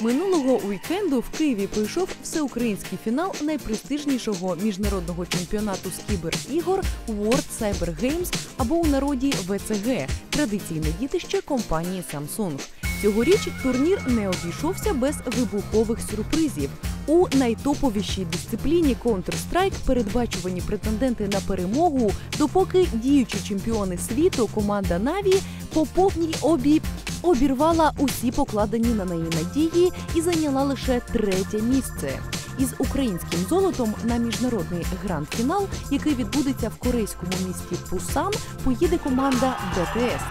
Минулого уікенду в Києві пройшов всеукраїнський фінал найпрестижнішого міжнародного чемпіонату з кіберігор World Cyber Games або у народі ВЦГ традиційне дітище компанії Samsung. Цьогоріч турнір не обійшовся без вибухових сюрпризів. У найтоповішій дисципліні Counter-Strike передбачувані претенденти на перемогу, допоки діючі чемпіони світу команда Наві по повній обі обірвала усі покладені на неї надії і зайняла лише третє місце. Із українським золотом на міжнародний гранд-фінал, який відбудеться в корейському місті Пусан, поїде команда БТС.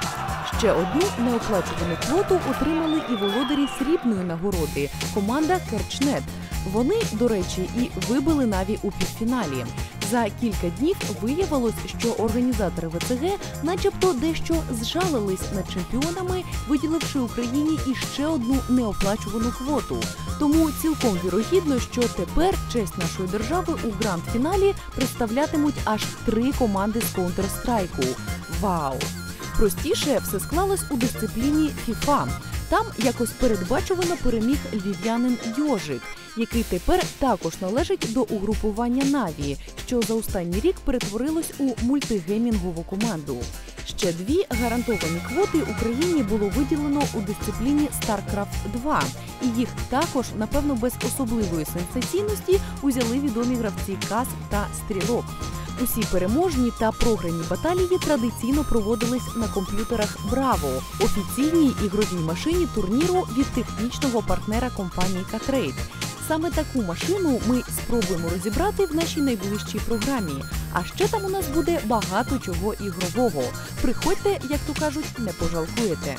Ще одну неоплачувану квоту отримали і володарі срібної нагороди команда Керчнет. Вони, до речі, і вибили Наві у півфіналі. За кілька днів виявилось, що організатори ВЦГ, начебто, дещо зжалились над чемпіонами, виділивши Україні іще одну неоплачувану квоту. Тому цілком вірогідно, що тепер честь нашої держави у гранд-фіналі представлятимуть аж три команди з Counter-Strike. Вау! Простіше все склалось у дисципліні FIFA. Там якось передбачувано переміг львів'янин Йожик, який тепер також належить до угрупування Наві, що за останній рік перетворилось у мультигеймінгову команду. Ще дві гарантовані квоти Україні було виділено у дисципліні StarCraft 2, і їх також, напевно, без особливої сенсаційності узяли відомі гравці КАС та Стрілок. Усі переможні та програні баталії традиційно проводились на комп'ютерах Браво, офіційній ігровій машині турніру від технічного партнера компанії Катрейд. Саме таку машину ми спробуємо розібрати в нашій найближчій програмі. А ще там у нас буде багато чого ігрового. Приходьте, як то кажуть, не пожалкуєте.